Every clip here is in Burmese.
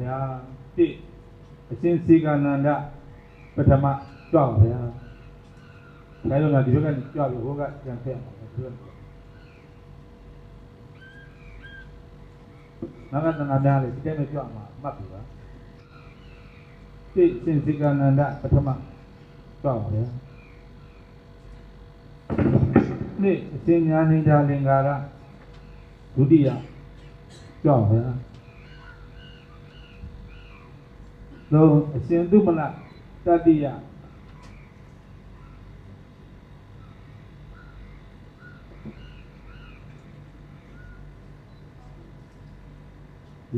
ဗျာတိအရှင်စီကနန္ဒပထမကြွပါဗျာဒါကြောင့်ဒီဘက်ကကြွပြီးဟိုကပြန်ဖက်ပါဒီဘက်ကနာဂတနာများလေးဒီတဲ့နဲ့ကြွမှာမှတ်ပြီပါတိအရှင်စီကနန္ဒပထမကြွပါဗျာနေ့အရှင်ညာနေတာလင်္ကာရဒုတိယကြွပါဗျာ သုံးအရှင်သုမလတတိယ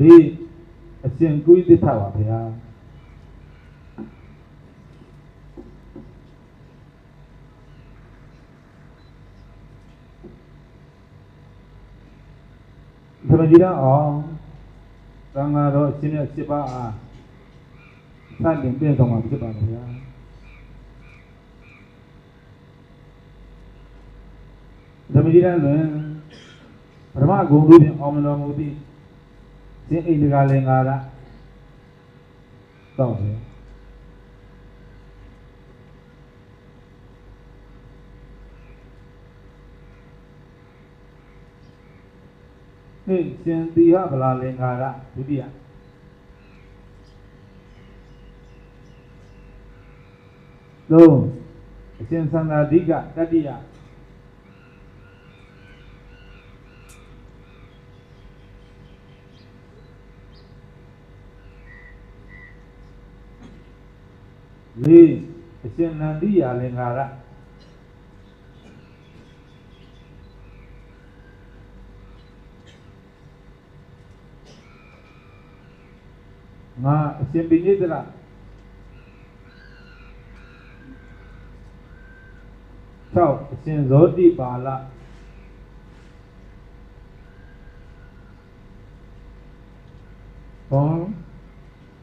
လေးအရှင်ကုသစ္စာပါဗျာသမကြီးတော်အောင်သံဃာတော်အရှင်ရဲ့7ပါးအား စတင်ပြည့်စုံမှာဖြစ်ပါမယ်ဗျာသမီးရန်လွင်ပထမဂုံတို့ဖြင့်အောင်မတော်မူသည့်ဇင်းအိန္ဒကလင်္ကာရတော့ဗျာနေ့ရှင်သီဟဗလာလင်္ကာရဒုတိယ သုံးအရှင်သန္တာဓိကတတိယလေးအရှင်နန္ဒီယာလင်္ကာရငါအရှင်ပိညိတရ 6အရှင်ဇောတိပါဠဘုံ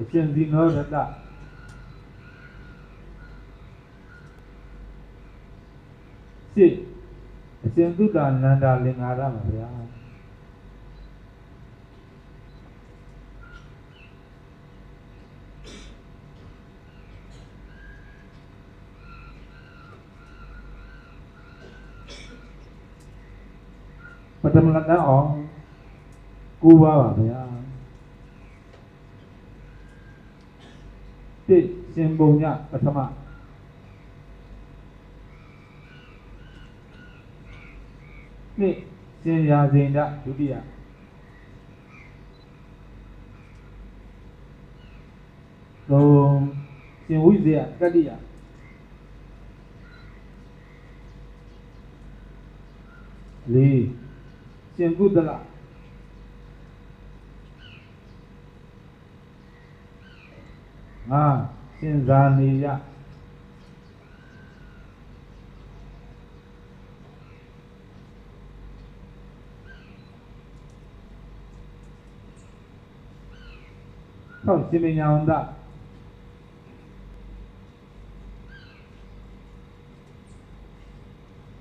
အရှင်ဇီနောရတစစ်အရှင်သုတ္တနန္ဒာလင်္ကာရမှာဗျာ ပထမလတန်းအောင်၉ပါးပါဗျာတစ်ရှင်ပုံညပထမနှစ်ရှင်ရာဇိန္ဒဒုတိယသုံးရှင်ဝိဇယတတိယလေး ရှင်ကုသလငါရှင်ဇာနေယဟုတ်ရှင်မညာဝန္တ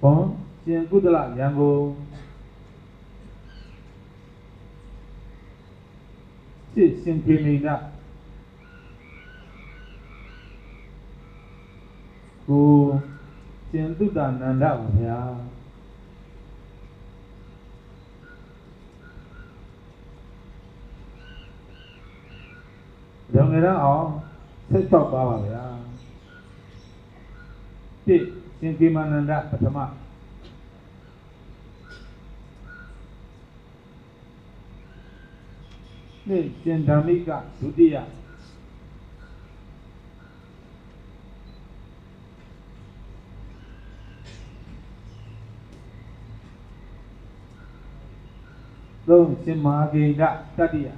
ဘုံရှင်ကုသလရန်ကုန် စစ်ရှင်ပြေမိနကိုရှင်သုတ္တနန္ဒပါဗျာရောင်ငယ်တော့အောင်16ပါပါဗျာတစ်ရှင်ကိမနန္ဒပထမ နှစ်ရှင်ဓမ္မိကဒုတိယသုံးရှင်မဟာဂိန္ဒတတိယ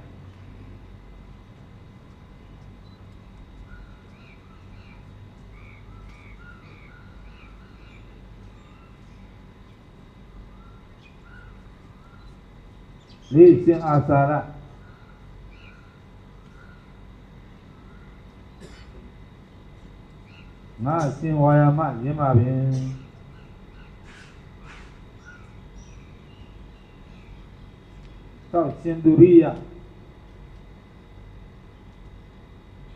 လေးရှင်အာစာရ ငါရှင်ဝါယာမရင်းပါပင်သောက်ရှင်သူရိယ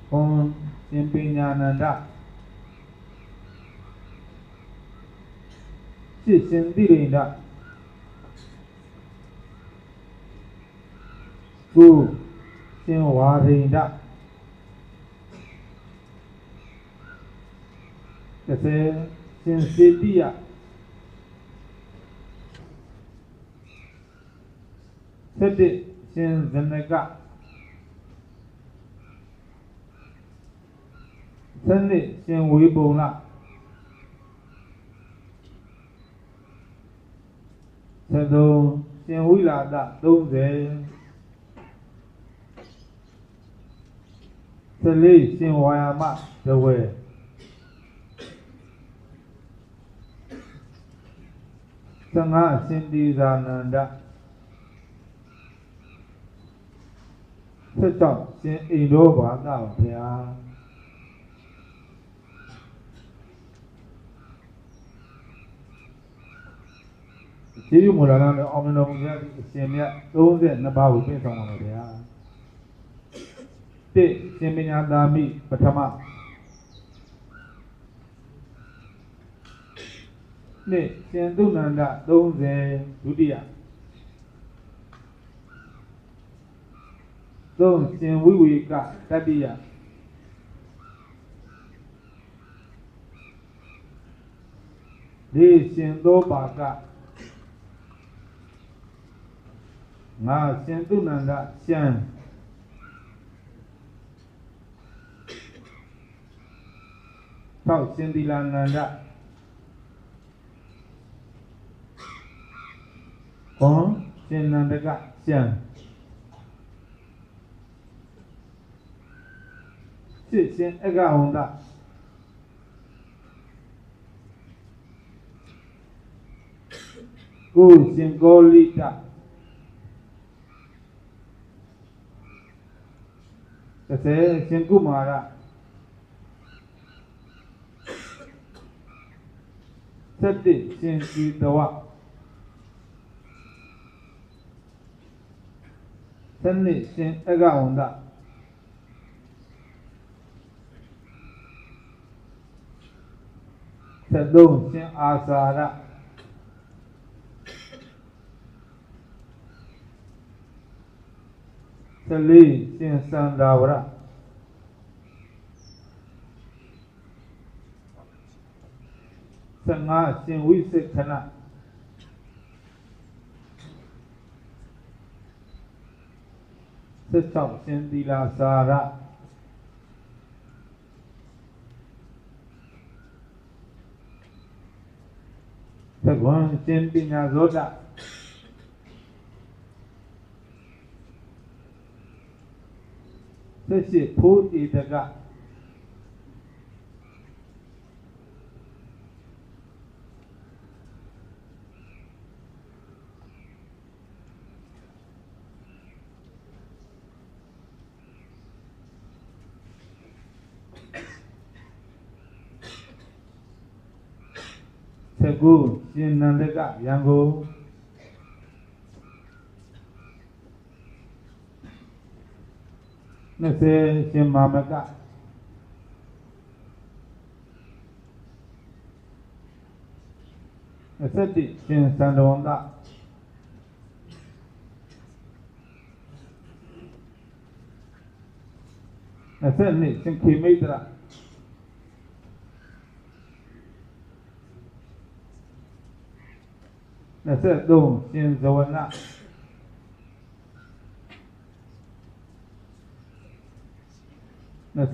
ခွန်ရှင်ပညာနန္ဒရှစ်ရှင်တိရိန္ဒကုရှင်ဝါရိန္ဒ တစ်ဆယ်ရှင်စေတိယဆက်တစ်ရှင်ဇနကဆယ်နှစ်ရှင်ဝေပုံလဆက်သုံးရှင်ဝိလာဒ30ဆယ်လေးရှင်ဝါယာမတဝဲ သံဃာရှင်ဒီဇာနန္ဒဆက်တော့ရှင်အိမ်တော်ဘာသာပါဗျာကျေးဇူးမူလာလာနဲ့အောင်မြင်တော်မူကြသည့်အရှင်မြတ်32ပါးကိုပြည့်စုံပါမယ်ဗျာတစ်ရှင်ပညာသာမိပထမ နှစ်ရှင်သုဏန္ဒ30ဒုတိယသုံးရှင်ဝိဝေကတတိယလေးရှင်သောပါကငါရှင်သုဏန္ဒရှံသောက်ရှင်သီလာနန္ဒ ခွန်ရှင်နန္ဒကရှံစစ်ရှင်အကဝန္တကိုရှင်ကောလိတတစ်ဆယ်ရှင်ကုမာရဆက်တစ်ရှင်စီတ ဝဆယ်နှစ်ရှင်အကဝန္တဆက်သုံးရှင်အာစာရဆက်လေးရှင်စန္ဒာဝရဆက်ငါရှင်ဝိစိခဏ ဆက်၆ရှင်သီလာစာရဆက်ကွန်ရှင်ပညာဇောတဆက်ရှိဖိုးဧတက ဆက်ကူရှင်နန္ဒကရန်ကုန်20ရှင်မာမက21ရှင်သန္တဝန္တ22ရှင်ခေမိတ်တရ 23ရှင်ဇဝန24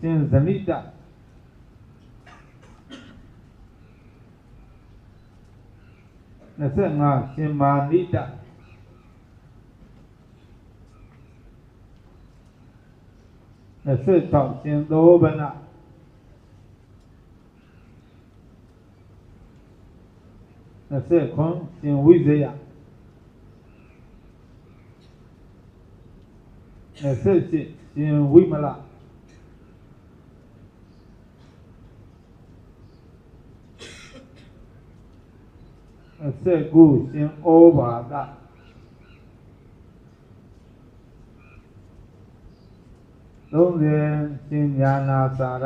ရှင်ဇနိတ25ရှင်မာနိတ26ရှင်သောဘန 29ရှင်ဝိဇယ28ရှင်ဝိမလ29ရှင်ဩဘာဒ30 30ရှင်ညာနာစာရ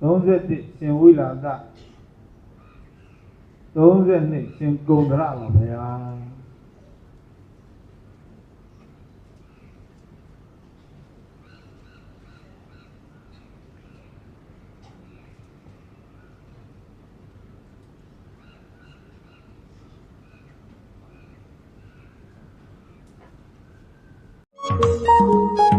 31ရှင်ဝိလာက32ရှင်ကုံဒရပါဗျာ Thank